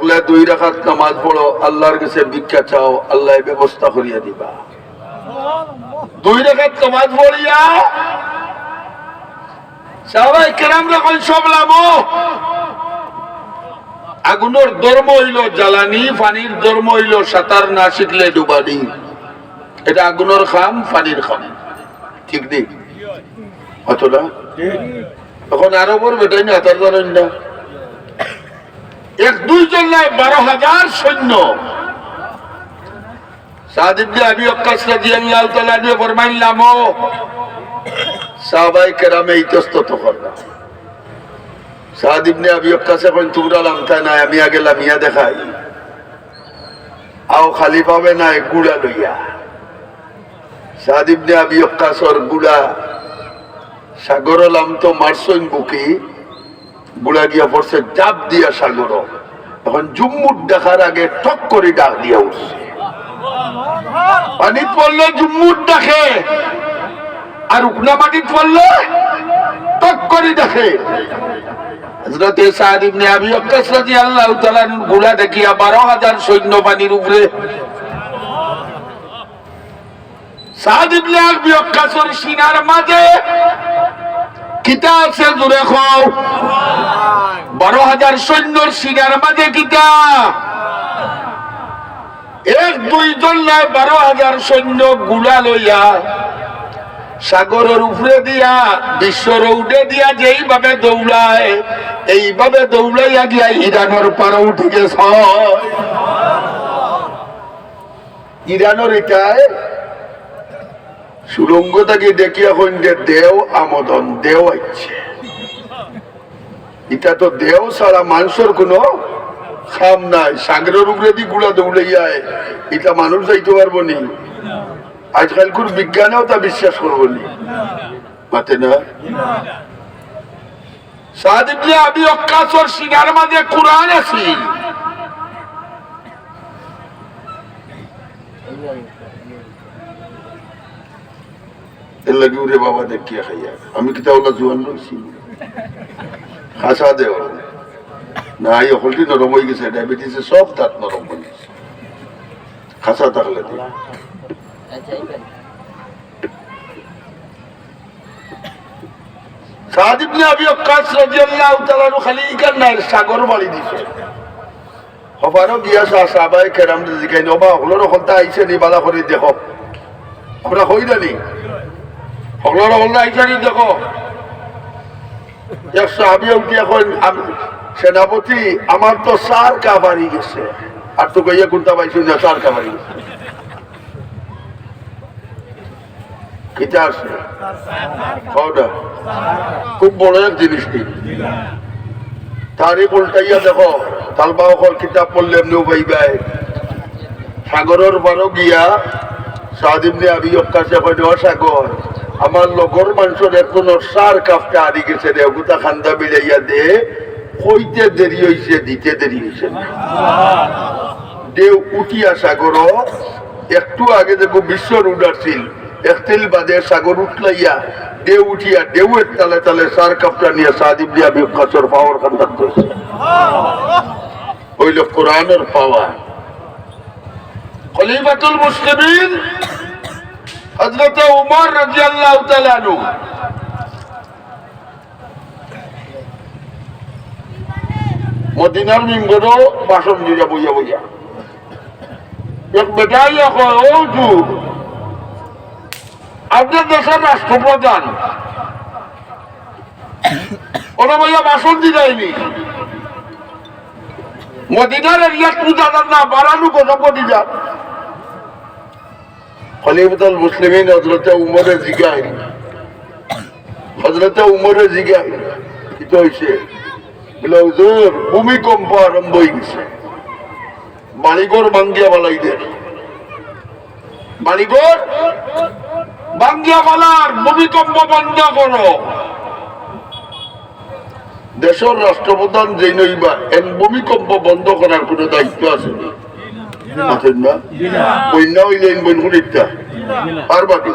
হকলে দুই রাখাত নামাজ পড়ো আল্লাহর কাছে ভিক্ষা চাও আল্লাহ ব্যবস্থা করিয়া দিবা। দুই রেখাত নামাজ পড়িয়া সবাই কেরাম রকম সব লাভ। আগুনের ধর্ম হইল জ্বালানি পানির ধর্ম হইল সাঁতার না শিখলে ডুবানি এটা আগুনের খাম পানির খাম। ঠিক নেই? অতটা? তখন আরও বড় বেটাই না? হাতার জানেন না। এক দুইজন নয় বারো হাজার সৈন্য। সাদিবনে আবি অক্কাস রাদিয়াল্লাহু তাআলা নিয়ে ফরমাইলাম ও কেরামে ইতস্তত করলাম। সাদিবনে আবি অক্কাস এখন, তোমরা লামতা না আমি আগে লামিয়া দেখাই। খালি পাবে না এই গুড়া লইয়া। গুড়া সাগর লাম তো মারসইন বুকি গুড়া গিয়া পড়ছে চাপ দিয়া সাগর এখন জুম্মুর দেখার আগে টক করে ডাক দিয়া উঠছে। পানিত পড়লে জুম্মুট দেখে, আর উকনা মাটিত পড়লে টক করে দেখে। তাআলা গুলা দেখিয়া 12000 সৈন্য পানির উপরে সিনার মাঝে কিতা আছে জুড়ে খাও। বারো হাজার সৈন্যর সিনার মাঝে কিতা এক নয়, বারো হাজার সৈন্য লইয়া সাগরের উপরে দিয়া, বিশ্ব রৌডে দিয়া যেইভাবে দৌড়ায়, এইভাবে দৌড়াইয়া গিয়া ইরানের পারে উঠে গেছ। ইরানের এটায় সুরঙ্গ দেখিয়া কইন্ডে দেও আমদন, দেও আইছে এটা তো দেও ছাড়া মানুষের কোনো খাম নাই। সাগরের উপরে দি গুড়া দৌড়াইয়ায় এটা মানুষ যাইতে পারব নি। আজকাল কোন বিজ্ঞানেও তা বিশ্বাস করব নি। মাতে আবি অক্কাসর সিনার মাঝে কোরআন আছি। এর উরে বাবা দেখিয়া খাইয়া। আমি কি তাহলে জোয়ান রয়েছি খাসা দেও না এই অকলটি নরম হয়ে গেছে, ডায়াবেটিসে সব দাঁত নরম হয়ে গেছে। খাসা থাকলে দিই সাদ ইবনে আবি ওয়াক্কাস রাদিয়াল্লাহু তাআলা খালি ইকান না সাগর বাড়ি দিছে। হবারও গিয়া সাহাবায়ে কেরাম আইছে নি বালা করে দেখো। আমরা হই জানি দেখো। সেনাপতি, আমার তো সার কাবারি গেছে। আর তো কইয়া কোনটা পাইছি না, সার কাবারি। খুব বড় এক জিনিস নেই তারিখ উল্টাইয়া দেখো তালবা অকল কিতাব পড়লে এমনি পাইবাই সাগরের বারো গিয়া আবি কাছে কইন সাগর আমার লগর মানুষের এখন সার কাপটা হারি গেছে রে, গোটা খান্দা মিলাইয়া দে। কইতে দেরি হইছে, দিতে দেরি হইছে। দেও উঠিয়া সাগর, একটু আগে দেখো বিশ্বর উডারছিল একতিল বাদে সাগর উঠলাইয়া দেউ উঠিয়া দেউয়ের তালে তালে সার কাপটা নিয়ে সাদিব দিয়া বিকাশর পাওয়ার খান্দার করছে। হইল কোরআনের পাওয়া খলিফাতুল মুসলিমিন হযরত উমর তাআলা আনহু। মদিনার মিম্বরও ভাষণ দিয়া বইয়া বইয়া। এক বেটাইয়া কয়, ও যুগ আপনার দেশের রাষ্ট্রপ্রধান। ওরা বইয়া ভাষণ দিলাইনি মদিনার এরিয়া পূজা না বাড়ানো কথা মদিনা খলিফাতুল মুসলিমিন হযরতে উমরে জিগাই হযরতে উমরে জিগাই কি তো হইছে বলে, হুজুর, ভূমিকম্প আরম্ভ হয়ে গেছে। বাড়িঘর ভাঙ্গিয়া বালাইদের বাড়িঘর ভাঙ্গিয়া বালার, ভূমিকম্প বন্ধ করো। দেশের রাষ্ট্রপ্রধান যে নইবা এন ভূমিকম্প বন্ধ করার কোনো দায়িত্ব আছে? নি? আছেন না? বন্যা হইলে এন বন করিতা পারবা কি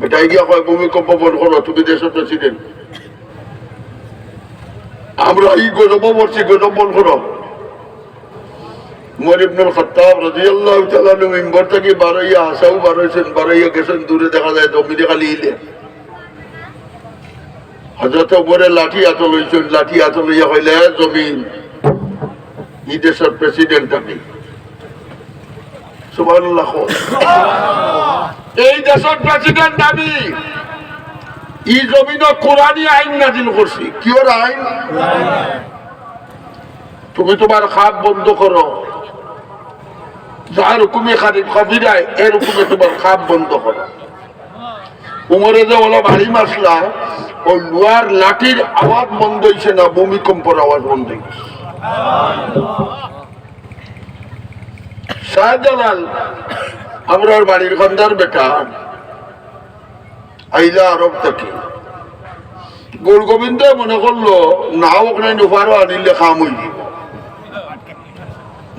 বেটাই গিয়া কয় ভূমিকম্প করো তুমি দেশের প্রেসিডেন্ট আমরা এই গজব গজব করো। মিম্বর থেকে বারইয়া আসাও বারইছেন বারইয়া গেছেন দূরে দেখা যায় জমিনে খালি ইলে। হজরত লাঠি লইছেন লাঠি লইয়া হইলে জমিন ই প্রেসিডেন্ট আমি। এই দেশের প্রেসিডেন্ট আমি। ই জমিন কোরআনী আইন নাজিল করছি। কিয়র আইন? তুমি তোমার খাপ বন্ধ করো। যার হুকুমে খারিফ খাবিরায় এর হুকুমে তোমার খাপ বন্ধ করো। উমরে যে ওলা ভারী মাসলা ওই লোয়ার লাঠির আওয়াজ বন্ধ হয়েছে না, ভূমিকম্পর আওয়াজ বন্ধ হয়েছে শাহজালাল আমরা ওর বাড়ির খন্দার বেটা আইলা আরব থেকে। গোল গোবিন্দ মনে করল, না ওখানে নুফারও আনিলে খাম যাব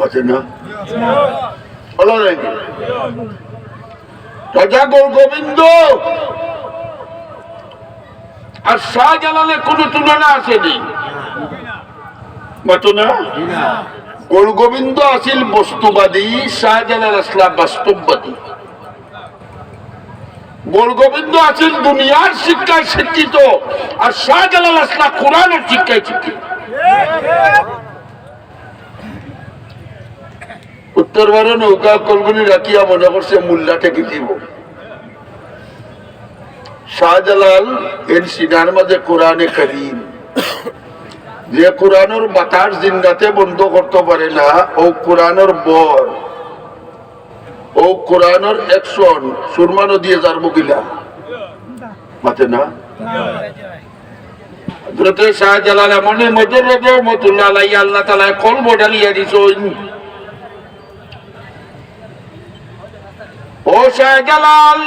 আছে না? বলা যায়নি রাজা গোল গোবিন্দ! আর শাহজালালের কোনো তুলনা আসেনি। মতো না? গোল গোবিন্দ আছিল বস্তুবাদী, শাহজালাল আসলা বাস্তববাদী। গোল গোবিন্দ আছিল দুনিয়ার শিক্ষায় শিক্ষিত, আর শাহজালাল আসলা কোরআনের শিক্ষায় শিক্ষিত। উত্তরবারে নৌকা কলগুলি রাখিয়া মনে করছে মূল্যা ঠেকে দিব। শাহজালাল এর সিনার মাঝে কোরআনে করিম। যে কোরআনের বাতাস জিন্দাতে বন্ধ করতে পারে না, ও কোরআনের বর। ও কোরআনের একশন, সুরমা নদী যার মুগিলা মাতে না? আল্লাহ দিছেন। ও শাহজালাল!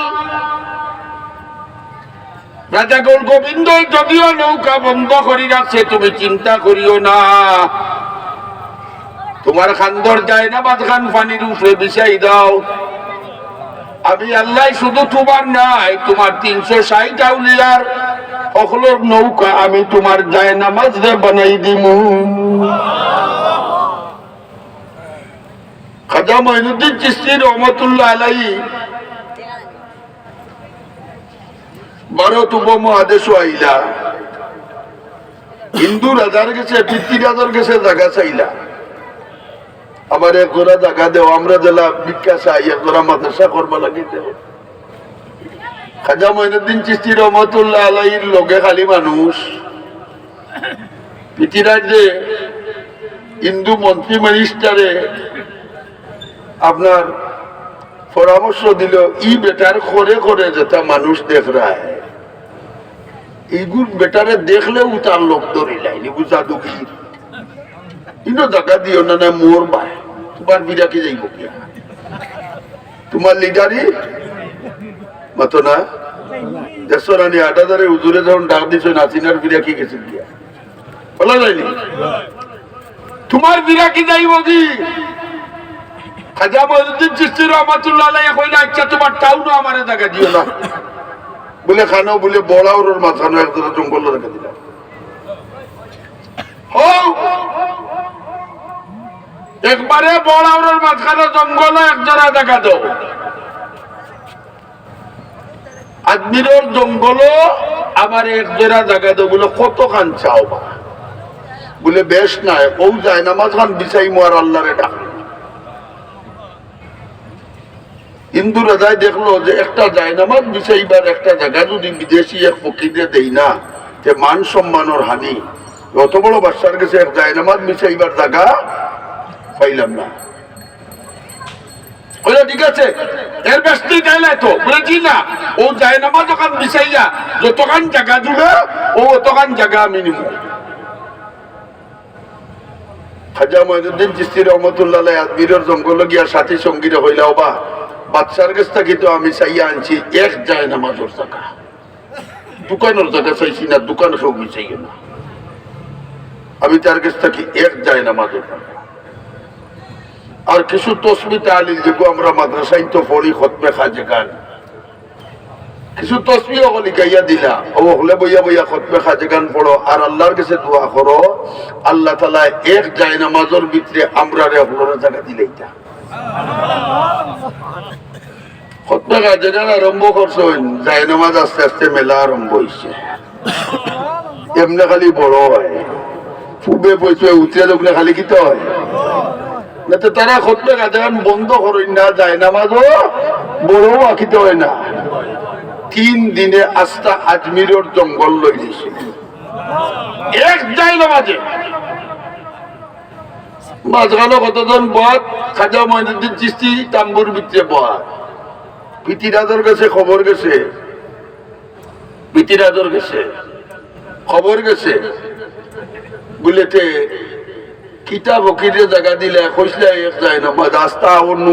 রাজা গোল গোবিন্দ, যদিও নৌকা বন্ধ করি রাখছে, তুমি চিন্তা করিও না। তোমার খান্দর যায় না বাদখান পানির উপরে বিছাই দাও। আমি আল্লাহ শুধু তোমার নাই, তোমার তিনশো ষাট আউলিয়ার সকলের নৌকা আমি তোমার যায় নামাজ রে বানাই দিমু। খাজা মহিনুদ্দিন চিস্তি রহমতুল্লাহ আলাই ভারত উপমহাদেশ আইলা। হিন্দু রাজার গেছে পিতৃ রাজার গেছে জায়গা চাইলা। আমার এক গোড়া জায়গা দেও, আমরা জেলা ভিক্ষা চাই এক গোড়া মাদ্রাসা করবা লাগি দেও। খাজা মহিনুদ্দিন চিস্তি রহমতুল্লাহ আলাইর লগে খালি মানুষ। পিতৃরাজ্যে হিন্দু মন্ত্রী মিনিস্টারে আপনার পরামর্শ দিল, ই বেটার করে করে যেটা মানুষ দেখ রায়। এইগুলো বেটারে দেখলেও তার লোক ধরে লাইনি বুঝা দুঃখী। ইনো জায়গা দিও না মোর ভাই, তোমার বিরাকে যাইব কিয়া তোমার লিডারি? মতো না? আট হাজারে উজুরে যখন ডাক দিছ, নাসিনার বিরাকি গেছে গিয়া বলা যায়নি তোমার বিরাকি যাইব কি? খাজা মহিউদ্দিন চিস্তি রহমতুল্লাহ কইলা আচ্ছা তোমার টাউনও আমারে জায়গা দিও না। বলে খানো বলে বড়াউর মাঝখানো একজনের জঙ্গল রেখে দিলাম। একবারে বড়াউরের মাঝখানে জঙ্গল একজনা দেখা দাও। আদমিরের জঙ্গল আমার এক জোড়া জায়গা দেবো বলে কত খান চাও বা বলে বেশ নাই ও যায় না, মাঝখান বিচাই মোয়ার আল্লাহরে ডাক। হিন্দু রাজায় দেখল যে একটা জায়নামাজ বিষয়বার একটা জায়গা, যদি বিদেশি এক ফকিরে দেই না, যে মান সম্মানের হানি। অত বড় বাচ্চার কাছে এক জায়নামাজ বিষয়বার জায়গা, পাইলাম না। যতখান ও অতখান আমি জঙ্গল গিয়া সাথী সঙ্গীরা হইলাও বা। বাচ্চার কাছ থেকে তো আমি চাইয়া আনছি, এক যায় না মাজর টাকা দোকানের জায়গা চাইছি না দোকান সঙ্গী চাই না আমি তার কাছ থেকে এক যায় না মাজর টাকা আর কিছু তসমি তালিল যেগু আমরা মাদ্রাসায় তো পড়ি, খতমে খাজে গান কিছু তসবি হলি গাইয়া দিলা। ও হলে বইয়া বইয়া খতমে খাজে গান পড়ো। আর আল্লাহর কাছে দোয়া করো, আল্লাহ তালা এক যায় নামাজের ভিতরে আমরা রে হলোর জায়গা দিলে এটা আরম্ভ যায় নামাজ আস্তে আস্তে মেলা আরম্ভ হয়েছে খালি বড় হয়। লোকলে খালি হয়? না তো তারা গান বন্ধ না, যায় নামাজও আঁকিতে হয় না। তিন দিনে আস্তা আজমিরের জঙ্গল লই দিছে। এক যাই নামাজে। মাঝখানে কতজন বদ খাজা মহিনুদ্দিন চিস্তি, তাম্বুর ভিতরে পিতিরাজর গেছে খবর গেছে। পিতিরাজর গেছে খবর গেছে। বুলেতে কিতাব হকিরে জায়গা দিলে কইসলে এক যায় না রাস্তা অন্য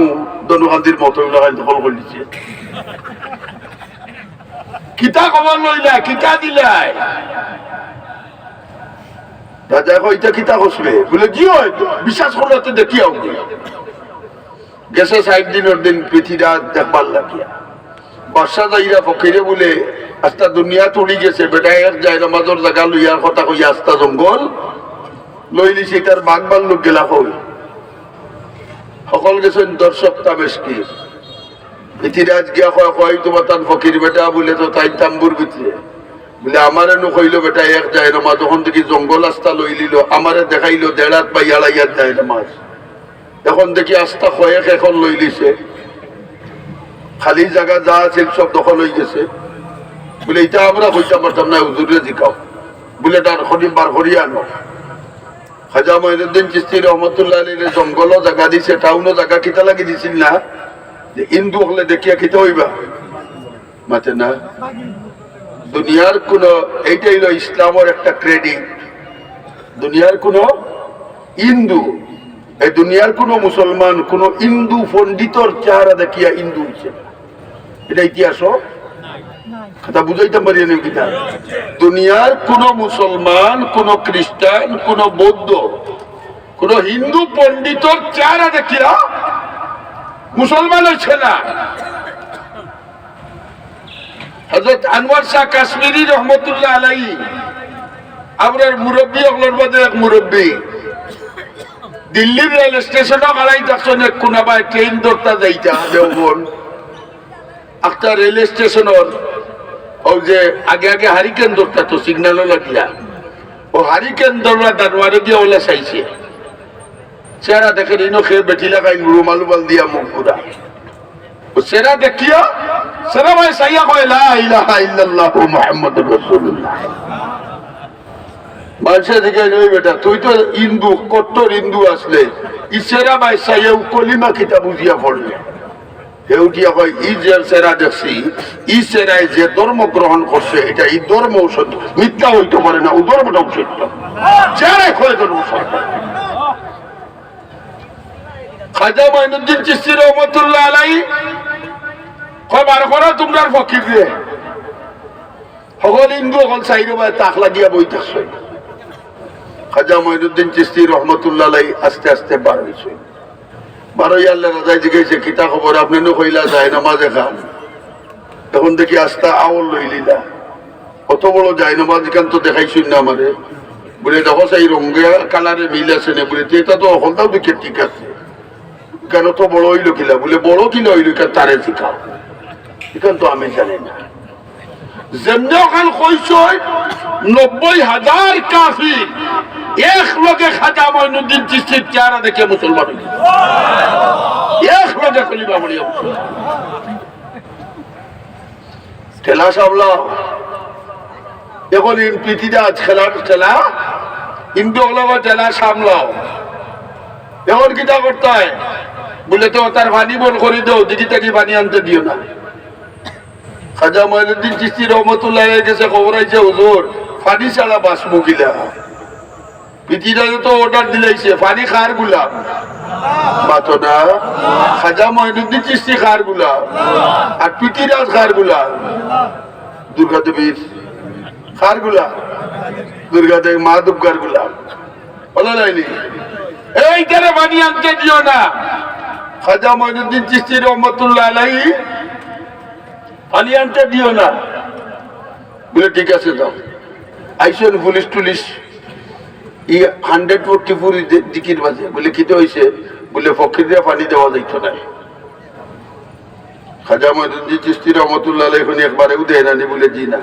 দনুকান্দির মতো লাগাই দখল করে দিছে কিতা খবর লইলা, কিতা দিলাই রাজা কইতা কিতা কসবে বলে কি হয় বিশ্বাস করলে তো দেখি গেছে সাইড দিনের দিন পৃথিবীরা দেখবার লাগিয়া। বর্ষা যাইরা ফকিরে বলে আস্তা দুনিয়া তুলি গেছে, বেটা, এক যায় নামাজর জায়গা লইয়ার কথা কইয়া আস্তা জঙ্গল। লইলি সেটার বাগবার লোক গেলা হই সকল গেছেন দর্শক তামেশকি পৃথিবীরাজ গিয়া কয় কয়, তোমার তার ফকির বেটা বলে তো তাই তাম্বুর ভিতরে বলে, আমারে নো কইলো বেটা, এক যায় না মা তখন দেখি জঙ্গল আস্তা লই লিল, আমারে দেখাইলো দেড়াত বা ইয়াড়াইয়াত যায় না মাছ এখন দেখি আস্তা কয়েক এখন লই লিছে খালি জায়গা যা আছে সব দখল হয়ে গেছে। বলে, এটা আমরা হইতে পারতাম না, হুজুরে জিকাও। বলে তার খনি, বার করিয়া আনো। খাজা মহিনুদ্দিন চিস্তি রহমতুল্লাহ আলীর জঙ্গল জায়গা দিছে, টাউনও জায়গা, কিতা লাগি দিছিল না? যে হিন্দু হলে দেখিয়া কিতা হইবা? মাতে না। দুনিয়ার কোন, এইটাই ইসলামের একটা ক্রেডিট দুনিয়ার কোন হিন্দু এই দুনিয়ার কোন মুসলমান, কোন হিন্দু পণ্ডিতর চেহারা দেখিয়া হিন্দু হইছে। এটা ইতিহাস কথা বুঝাইতাম পারি না কিতা দুনিয়ার কোন মুসলমান, কোন খ্রিস্টান, কোন বৌদ্ধ, কোন হিন্দু পণ্ডিতর চেহারা দেখিয়া মুসলমান হচ্ছে না। হজরত আনোয়ার শাহ কাশ্মীরি রহমতুল্লাহ আলাই মুরব্বী অগলোর মধ্যে এক মুরব্বী। দিল্লির রেল স্টেশনও থাকছেন এক কোনাবাই ট্রেন ধরতা যাইতা দেওবন একটা রেল স্টেশনের ও যে আগে আগে হারিকেন ধরতা তো সিগন্যালও লাগিয়া। ও হারিকেন ধরা দানোয়ারে দিয়ে ওলা চাইছে। চেহারা দেখে ইনো খেয়ে বেঠি লাগাই, রুমালু বাল দিয়া মুখ পুরা ও সেরা দেখিয়া সেরা ভাই সাইয়া কয়, লা ইলাহা ইল্লাল্লাহু মুহাম্মাদুর রাসূলুল্লাহ। মানুষের দিকে নই বেটা, তুই তো হিন্দু কট্টর আসলে। ইসেরা সাইয়া কলিমা কিতা বুঝিয়া পড়লে হেউটিয়া কয়, ই যে সেরা দেখছি, ই সেরাই যে ধর্ম গ্রহণ করছে, এটা এই ধর্ম সত্য মিথ্যা হইতে পারে না, ও খাজা মাইনুদ্দিন রহমতুল্লাহ আলাই, কয় বার করো তোমরা ফকির দিয়ে সকল হিন্দু সকল চাইরে তাক লাগিয়া বইতেছে। খাজা মঈনুদ্দিন চিস্তি রহমতুল্লাহ আস্তে আস্তে বার হয়েছে। বার হইয়া আল্লাহ জিজ্ঞেসে কিতা খবর? আপনি কইলা যায়, নামাজে খান। এখন দেখি আস্তা আওল লইলিলা। কত বড় যায়, নামাজ খান তো দেখাইছুন না আমারে। বলে, দেখো সেই রঙে কালারে মিল আছে না। বলে এটা তো অকলটাও দেখে ঠিক আছে। কেন তো বড় হইল কিলা? বলে, বড় কিলা হইল কেন তারে শিখাও। এখান তো আমি জানি না। যেমনি ওখান নব্বই হাজার কাফি। এক লোকে খাজা মইনুদ্দিন চিস্তির চেহারা দেখে মুসলমান এক ঠেলা এখন কিতা করতে হয়? বলে তো তার পানি বল করে দেও, দিদি তাকে পানি আনতে দিও না। খাজা মহিনুদ্দিন চিস্তি রহমতুল্লাহ গেছে খবর আইছে, হুজুর, পানি ছাড়া বাস মুখিলা পৃথিবীতে তো অর্ডার দিলাইছে পানি খার গুলাম। বাতো খাজা মহিনুদ্দিন চিস্তি খার গুলাম। আর পৃথিবীরাজ খার গুলাম। দুর্গা দেবীর খার গুলাম। দুর্গা দেবী মা দুর্গার গুলাম। বলো নাইনি এইখানে পানি আনতে দিও না। খাজা মহিনুদ্দিন চিস্তি রহমতুল্লাহ আলাই আনতে দিও না। বলে, ঠিক আছে, যাও। আইসেন পুলিশ টুলিশ, ই হান্ড্রেড ফোর্টি ফোর দিকির বাজে। বলে কিতে হয়েছে বলে ফকিরে পানি দেওয়া যাইতো না। খাজা মহিদুদ্দিন চিস্তি রহমতুল্লাহ এখন একবারেও দেয় না বলে, জি না।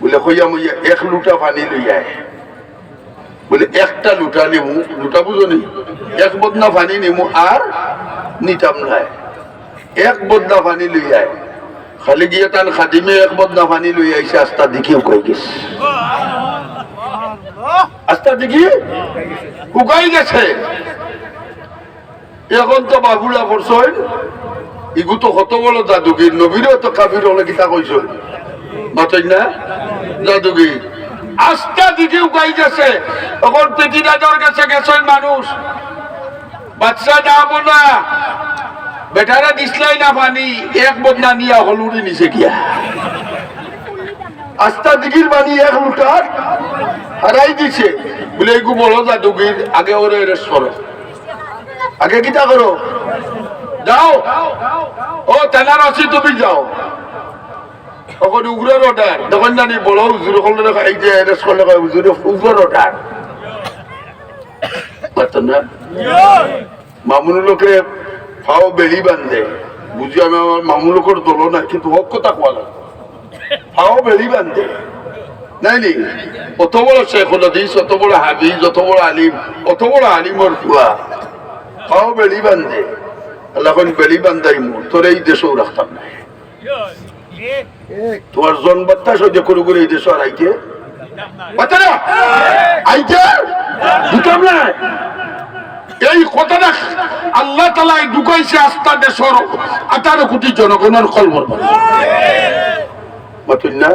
বলে, হইয়া মইয়া, এক লুটা পানি লইয়া বলে, একটা লুটা নিমু, লুটা বুঝো নি? এক বদনা পানি নিমু আর নিতাম নাই। এক বদনা পানি লইয়া খালি গিয়ে তান খাদিমে এক বদনা পানি লইয়া আইসে আস্তা দেখিও কই গেছে। আস্তা দেখি? শুকাই গেছে? এখন তো বাবুলা করছেন ইগু তো কত বড় জাদুগির নবীরও তো কাবির হলে কিতা কইছ মাতই না? জাদুগির আস্তা দিকে উগাই গেছে। তখন পৃথিবীর কাছে গেছেন মানুষ। বাচ্চা যাব না বেটারা দিসলাই না পানি এক বদনা নিয়া হলুড়ি নিচে গিয়া। আস্তা দিঘির পানি এক লুটার হারাই দিছে। বলে এগু বড় জাদুগির আগে ওরে এরেস্ট করো আগে কিটা করো? যাও। ও তেনার আছি তুমি যাও। তখন উগ্রের অর্ডার। তখন জানি বড় হুজুর করলে এই যে এরেস্ট করলে হুজুরে উগ্রের অর্ডার। পারতেন না মামুনুর বেড়ি বান্ধে। বুঝি আমি আমার মামুন লোকের দল না কিন্তু হক কথা কোয়া লাগে ফাও বেড়ি বান্ধে। নাই নি? অত বড় শেখ হাদিস অত বড় হাবিজ অত বড় আলিম, অত বড় আলিমর ফুয়া ফাও বেড়ি বান্ধে। আল্লাহ বেড়ি বান্ধাই মু তোর এই দেশেও রাখতাম না তোমার জন বাত্তা সহ্য করে করে এই দেশে আর বাচ্চারা! আইতে দিতাম না এই কথাটা আল্লাহ তালাই ঢুকাইছে আস্থা দেশর আঠারো কোটি জনগণের মাতুন না?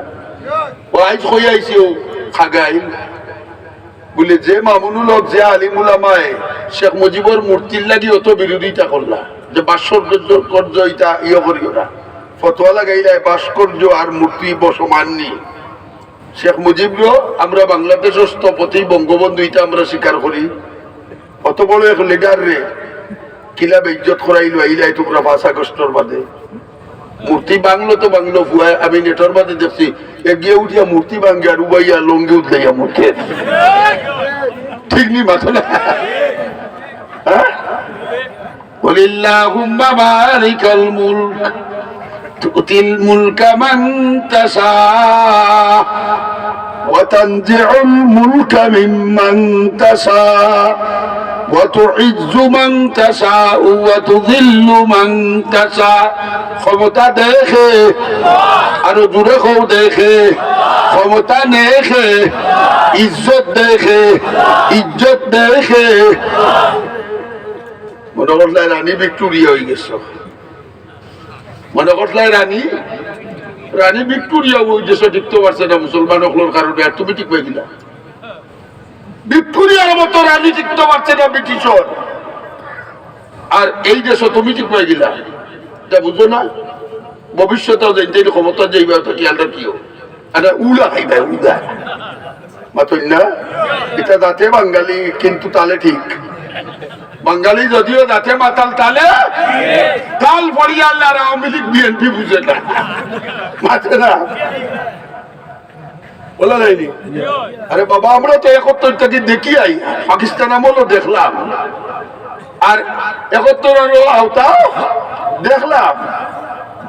ও আইজ হয়ে আইছে ও? খাগাই বলে যে মামুনুল হক, যে আলিমুল আমায় শেখ মুজিবর মূর্তির লাগি অত বিরোধিতা করলা। যে ভাস্কর্য ইটা ইয়ে করিও না। ফতোয়া লাগাইলাই ভাস্কর্য আর মূর্তি বসমান নি। শেখ মুজিব আমরা বাংলাদেশের স্থপতি বঙ্গবন্ধু ইটা আমরা স্বীকার করি। অত বড় এক লিডার রে কিলা বেজ্জত করাইলো আইলাই টুকরা পাঁচ আগস্টর বাদে মূর্তি বাংলো তো বাংলো ফুয়ায় আমি নেটর বাদে দেখছি এগিয়ে উঠিয়া মূর্তি ভাঙ্গে আর উবাইয়া লঙ্গি উঠলাইয়া মূর্তি ঠিক নি মাথা না হ্যাঁ قل اللهم مالك الملك تؤتي الملك من تشاء وتنزع الملك ممن تشاء وتعز من تشاء وتذل من تشاء ক্ষমতা দেখে আরো দূরে খৌ দেখে ক্ষমতা দেখে ইজ্জত দেখে ইজ্জত দেখে মনে করলাই রানী ভিক্টোরিয়া হয়ে গেছ মনে করলাই রানী রানী ভিক্টোরিয়া ওই দেশে টিকতে পারছে না মুসলমান হকলোর কারণে আর তুমি ঠিক হয়ে ভিক্টোরিয়ার মতো রানী টিকতে পারছে না ব্রিটিশর আর এই দেশে তুমি ঠিক হয়ে গেলা এটা বুঝো না? ভবিষ্যতেও যে ক্ষমতা যাইবে তো খেয়ালটা কিও এটা উলা খাইবে উলা। মাতই না? এটা যাতে বাঙালি, কিন্তু তালে ঠিক। বাঙালি যদিও যাতে মাতাল, তালে তাল পড়িয়া আল্লাহ আর আওয়ামী লীগ, বিএনপি বুঝে না। মাথে না। বলা যায়নি? আরে বাবা, আমরা তো একত্তর দেখি আই পাকিস্তান আমলও দেখলাম। আর একত্তর আওতা দেখলাম।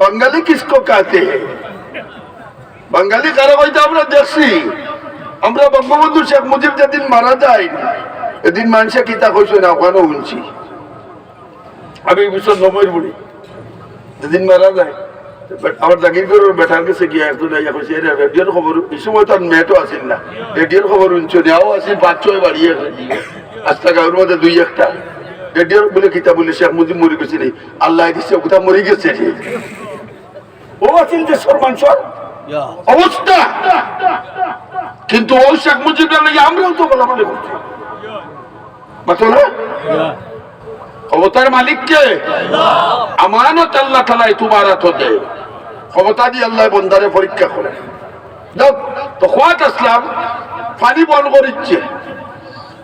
বাঙালি কিসকো কাতে? বাঙালি কারা হয়তো আমরা দেখছি? আমরা বঙ্গবন্ধু শেখ মুজিব যেদিন মারা যায়, এদিন মানুষে কিতা কইছে না ওখানে শুনছি। আমি বিষয় নময় বলি যেদিন মারা যায়। আমার জাগির করে বেটার কাছে গিয়ে একজন ইয়া কইছে এর রেডিওর খবর এই সময় তো মেয়েটও আসিল না রেডিওর খবর শুনছো নেওয়াও আসিল পাঁচ ছয় বাড়িয়ে আস্তা গাঁর মধ্যে দুই একটা রেডিওর বলে কিতা বলে শেখ মুজিব মরে গেছে রে আল্লাহ দিছে কোথা মরে গেছে রে ও আসিল যে সরমানসর অবস্থা কিন্তু ও শেখ মুজিব আমরাও তো বলা বলে করছি মাতলা ক্ষমতার মালিককে আমানত আল্লাহ তালাই তোমার হাত ক্ষমতা দিয়ে আল্লাহ বন্দারে পরীক্ষা করে। তো খোয়াত আসলাম, পানি বন্ধ করিচ্ছে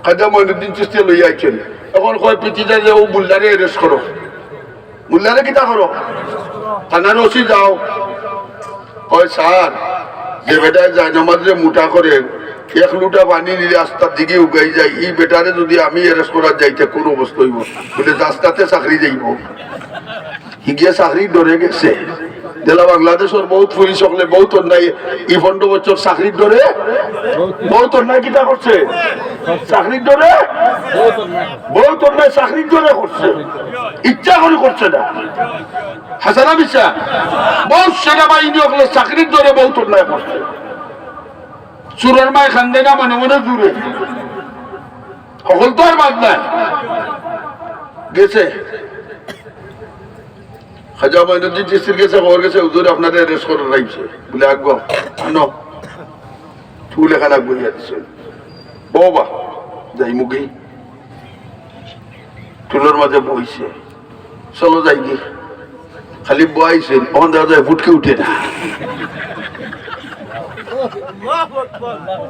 কাজা মহিনুদ্দিন চিস্তি লই আইছেন। এখন কয় পিটিটা যে, ও মুল্লারে এরেস্ট করো। মুল্লারে কিতা করো? থানার ওসি যাও। কয়, স্যার যে বেটায় যায় নামাজে মোটা করে, এক লুটা পানি নিলে রাস্তার দিকে উগাই যায়। এই বেটারে যদি আমি এরেস্ট করার যাইতে, কোনো অবস্থা হইব বলে, রাস্তাতে চাকরি যাইব। হিগিয়ে চাকরি ডরে গেছে। দেলা বাংলাদেশের বহুত পুলিশ সকলে বহুত অন্যায়, এই পনেরো বছর চাকরির ডরে বহুত অন্যায় কিতা করছে? চাকরির ডরে বহুত অন্যায় চাকরির ডরে করছে। ইচ্ছা করে করছে না। হাসানা বিশ্বাস বহুত সেনাবাহিনী সকলে চাকরির ডরে বহুত অন্যায় করছে। চুরের মায় খান্দে না, মনে মনে জুড়ে। সকল তো আর বাদ নাই। গেছে। খাজা মাইনুদ্দিন চিস্তির খবর গেছে, হুজুর আপনাদের অ্যারেস্ট করে রাখছে বলে, আগ আনো। চুল এখানে বইয়া দিছে ববা, যাই মুগি টুলোর মাঝে বইছে। চলো যাই কি খালি বইছে তখন দেখা যায়, ফুটকে উঠে না।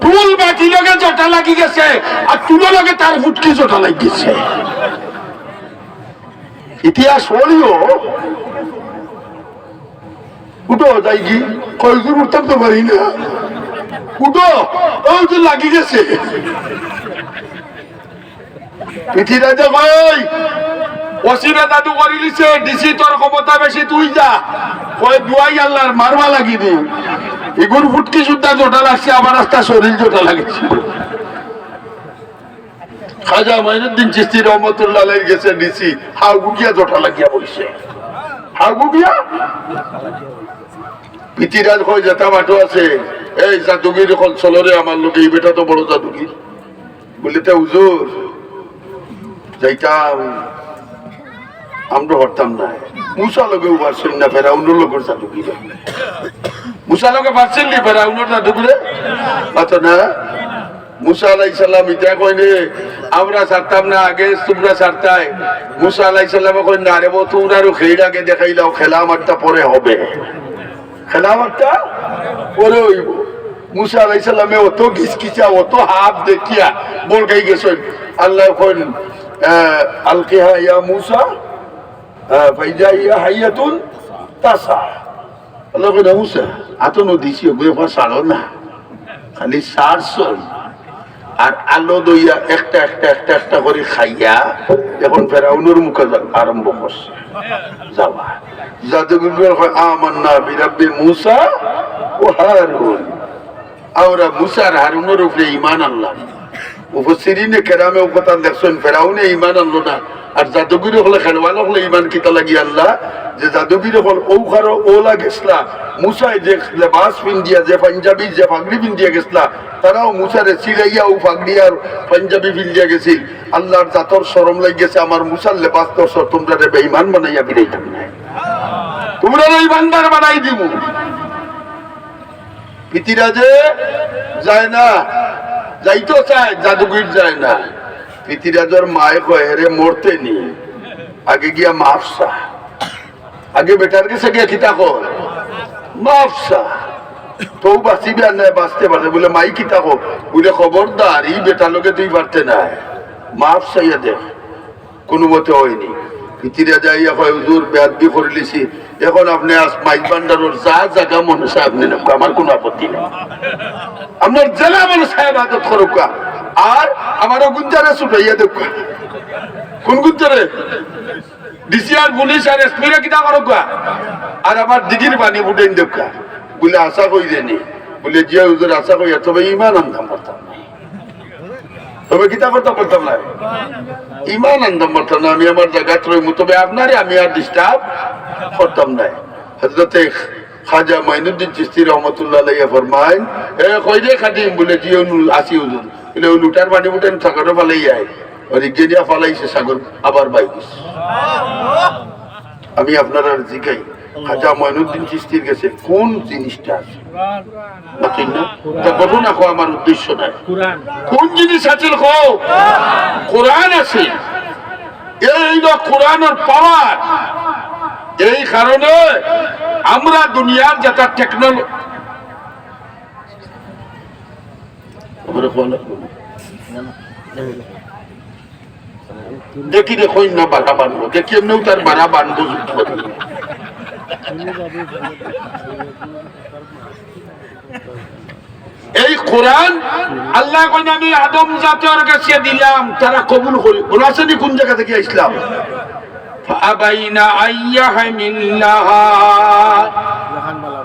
টুল বাকি লগে জটা লাগি গেছে, আর টুলো লগে তার ফুটকি জটা লাগি গেছে। ইতিহাস হলিও উঠো যাই কি? কয়েকজন উঠতাম তো পারি না। উঠো ওই তো লাগি গেছে। পৃথিবীরাজা ভাই ওসিরা দাদু করে লিছে, ডিসি তোর ক্ষমতা বেশি, তুই যা। কয়, দুয়াই আল্লাহর মারবা লাগি দি এগুর ফুটকি সুদ্ধা জোটা লাগছে আবার রাস্তা শরীর জোটা লাগেছে। খাজা মাইনুদ্দিন চিস্তি রহমতুল্লাহ গেছে ডিসি। হাউ গুগিয়া জোটা লাগিয়া বইছে। হাউ গুগিয়া পিতিরাজ কয় যেটা আছে। এই জাদুগির চলরে আমার লোকে, এই বেটা তো বড় জাদুগির বলিতে হুজুর যাইতাম আমরা হরতাম না মুসা লগে পারছেন না ফেরা অন্য লোকের জাদুগির মুসা লগে পারছেন নি ফেরা অন্য জাদুগিরে পাতো না? মুসা আলাই সাল্লাম ইটা কইনে আমরা ছাড়তাম না, আগে তোমরা ছাড়তাই মুসা আলাই সাল্লাম কই না রে বউ তোমরা আগে দেখাইলাও খেলা আমারটা পরে হবে খেলা আমারটা পরে হইব মুসা আলাইসাল্লামে অত গিসকিচা অত হাত দেখিয়া বল গাই গেছেন। আল্লাহ কইন আলকিহা ইয়া মুসা ফাইজা ইয়া হাইয়াতুন তাসা। আল্লাহ কইন মুসা, আতনো দিছি, ওগুলো সারো না। খালি সারছই আর আলো দইয়া একটা একটা একটা একটা করে খাইয়া এখন ফেরাউনের মুখে আরম্ভ করছে। যাওয়া জাদুগুলো হয় না বিরাব্বি মুসা ও হারুন। আমরা মুসার হারুনের উপরে ইমান আনলাম। উপসিরিনে কেরামে উপতান দেখছেন, ফেরাউনে ইমান আনলো না। আর জাদুগিরি হলে খেলওয়াল হলে ইমান কিতা লাগি আল্লাহ যে জাদুগিরি হল ঔখার ওলা গেছলা। মুসাই যে লেবাস পিন্দিয়া যে পাঞ্জাবি, যে পাগড়ি পিন্দিয়া গেছলা, তারাও মুসারে চিরাইয়া ও পাগড়ি আর পাঞ্জাবি পিন্দিয়া গেছিল। আল্লাহর জাতর সরম লাগ গেছে আমার মুসার লেবাস তো সর তোমরা রে বেঈমান বানাইয়া বিরাইতাম না। তোমরা ইমানদার বানাই দিব পিতিরাজে যায় না। যাইতো চায় জাদুগির যায় না। পৃথিরাজর মায়ে কয় মরতে নি। আগে গিয়া মাফসা আগে বেটার কাছে গিয়া কিতা কর। মাফসা তো বাঁচিবি আর নাই, বাঁচতে পারে বলে, মাই কিতা কর। বলে খবরদার, এই বেটার লোকে তুই পারতে নাই। মাফ চাইয়া দেখ, কোনো মতে হয়নি। পিতিরা যাইয়া কয় হুজুর বেয়াদবি করে লিছি এখন আপনি আজ মাইক ভান্ডারের যা জায়গা মনে চায় আপনি আমার কোনো আপত্তি নেই। আপনার জেলা মনে চায় আদত করুক আর আমার গুঞ্জারে ছুটাইয়া দেখ কোন গুঞ্জারে? ডিসি আর পুলিশ আর এসপিরে কিটা করুক আর আমার দিঘির পানি ফুটেন দেখ বলে আশা কই দেনি। বলে জিয়া হুজুর আশা কই তবে ইমান আনতাম পারতাম না তবে কিতা করতে পারতাম না। ইমান আনতাম পারতাম না। আমি আমার জায়গাত রইম তবে আপনারে আমি আর ডিস্টার্ব করতাম না। হজরতে খাজা মাইনুদ্দিন চিস্তি রহমতুল্লাহ আলাইয়া ফরমাইন এ কই রে খাটিম বলে জিও আসি হুজুর। বলে ওই লুটার পানি উঠেন সাগরে ফালাই আয়। ওই গেরিয়া ফালাইছে সাগর আবার বাইস আমি আপনার জিগাই। খাজা মাইনুদ্দিন চিস্তির কাছে কোন জিনিসটা আছে? ঘটনা কো আমার উদ্দেশ্য নাই। কোন জিনিস আছে কোরআন আছে। এই কোরআনের পাওয়ার। এই কারণে আমরা দুনিয়ার যেটা টেকনোলজি দেখি কই না বাড়া বানবো। দেখি এমনিও তার বাড়া বানবো। এই কোরআন আল্লাহ কোন আমি আদম জাতীয় কাছে দিলাম তারা কবুল করি ওনাসেনি কোন জায়গা থেকে ইসলাম فأبين أن يحملنها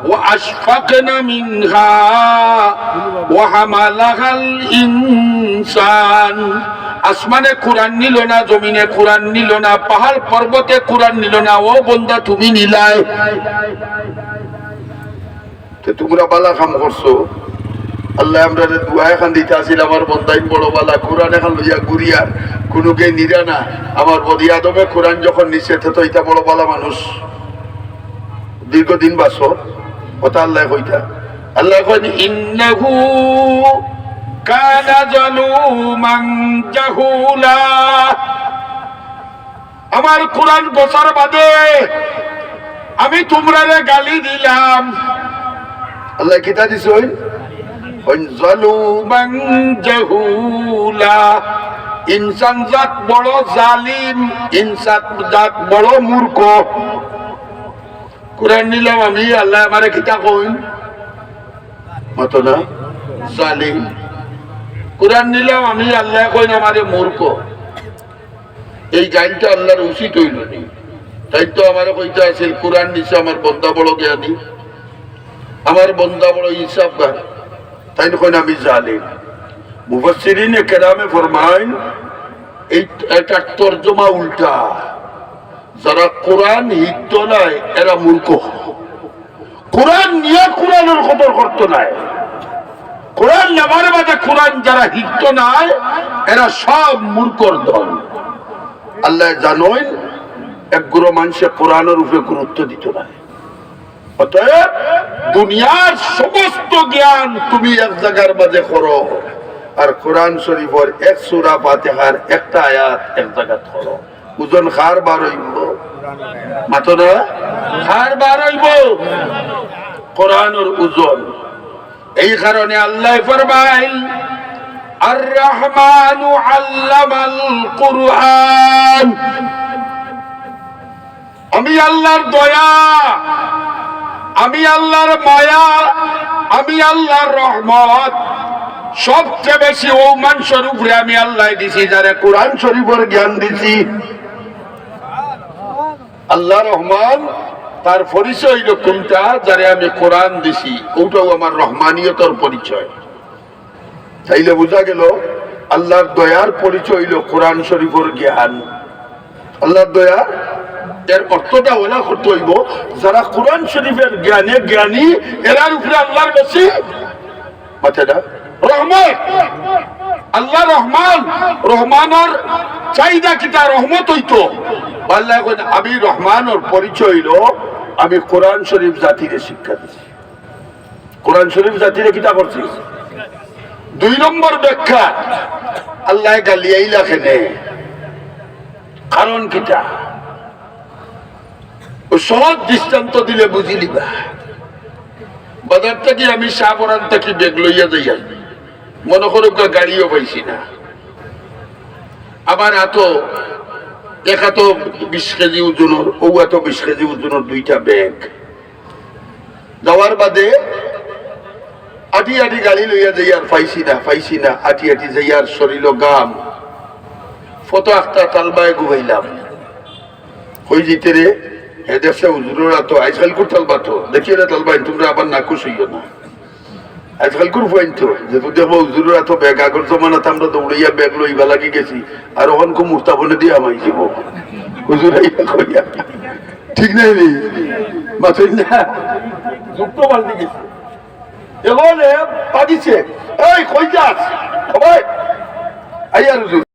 وأشفقن منها وحملها الإنسان আসমানে কোরআন নিল না, জমিনে কোরআন নিল না, পাহাড় পর্বতে কোরআন নিল না, ও বন্ধা তুমি নিলায় তোমরা বালা কাম করছ? আল্লাহ আমরা দুয়া এখন দিতে আসিল, আমার বন্ধাইন বড় বালা। কোরআন এখন লইয়া ঘুরিয়া কোনো কে নিরা না। আমার বদি আদমে কোরআন যখন নিচ্ছে তো ইটা বড় বালা মানুষ। দীর্ঘদিন বাস, কথা আল্লাহ কইতা। আল্লাহ কইন, ইন্নাহু আমার কোরআন বছর বাদে আমি তোমরা গালি দিলাম। আল্লাহ কিতা দিছ জালুমান জাহুলা। ইনসান জাত বড় জালিম ইনসান জাত বড় মূর্খ। কোরআন নিলাম আমি আল্লাহ আমারে কিতা কইন? মতো না? জালিম। কোরআন নিলাম, আমি আল্লাহ কইন আমারে মূর্খ। এই গাইনটা আল্লাহর উচিত হইল নি। তাই তো আমার কইতে আছিল, কোরআন নিচে আমার বন্দা বড় জ্ঞানী। আমার বন্দা বড় হিসাব গান তাই কইন আমি জালিম। মুফাসসিরিন কেরামে ফরমাইন, এই এটা তর্জমা উল্টা। যারা কোরআন হিত নাই, এরা মূর্খ। কোরআন নিয়ে কোরআনের খবর করতো নাই। কোরআন নেবার বাদে কোরআন যারা হিত নাই এরা সব মূর্খর দল আল্লাহ জানোই একগুলো মানুষের কোরআনের উপরে গুরুত্ব দিত না অতএব দুনিয়ার সমস্ত জ্ঞান তুমি এক জায়গার মাঝে করো। আর কোরআন শরীফের এক সুরা ফাতেহার একটা আয়াত এক জায়গা করো ওজন খার বার হইব। মাতো খার বার হইব। কোরআনের ওজন এই কারণে আল্লাহ ফরমাইল আর রহমান আল্লামাল কুরআন। আমি আল্লাহর দয়া, আমি আল্লাহর মায়া, আমি আল্লাহর রহমত। সবচেয়ে বেশি ও মানুষের উপরে আমি আল্লাহ দিছি, যারা কোরআন শরীফের জ্ঞান দিছি। আল্লাহ রহমান তার পরিচয় কোনটা, যারে আমি কোরআন দিছি, ওটাও আমার রহমানিয়তর পরিচয়। তাইলে বোঝা গেল, আল্লাহর দয়ার পরিচয় হইল কোরআন শরীফের জ্ঞান। আল্লাহর দয়া, এর অর্থটা ওলা করতে হইব, যারা কোরআন শরীফের জ্ঞানে জ্ঞানী, এরার উপরে আল্লাহর বেশি। মাথাটা, রহমত! আল্লাহ রহমান, রহমানের চাহিদা কিতা রহমত হইতো? আল্লাহ আমি রহমানের পরিচয় হইল আমি কোরআন শরীফ জাতিরে শিক্ষা দিছি। কোরআন শরীফ জাতিরে কিতা করছি দুই নম্বর ব্যাখ্যা, আল্লাহ গালিয়াইলা খেনে কারণ কিটা? সহজ দৃষ্টান্ত দিলে বুঝি লিবা বাজার থেকে আমি সাবরান থেকে বেগ লইয়া যাই মনে করো গাড়িও পাইছি না। আবার এত এক এত বিশ কেজি ওজনের ও এত বিশ কেজি ওজনের দুইটা ব্যাগ। যাওয়ার বাদে আটি আটি গাড়ি লইয়া যাই আর পাইছি না পাইছি না, আটি আটি যাই আর শরীর গাম। ফটো একটা তালবায় গুবাইলাম হই যেতে রে হেদেশে উজুরা তো আজকাল কুর তালবা তো দেখিয়ে রে তালবাই তোমরা আবার নাকুশ হইও না। আজকাল কোন পয়েন্ট তো যেহেতু দেখব উজুরা তো ব্যাগ, আগর জমানাতে আমরা দৌড়াইয়া ব্যাগ লইবা লাগি গেছি, আর ওখান কো মুস্তাবনে দিয়ে আমাই কইয়া, ঠিক নাই নি মাথুই না যুক্ত পাল্টি গেছি। এখন এই, কই যাস? সবাই হুজুর।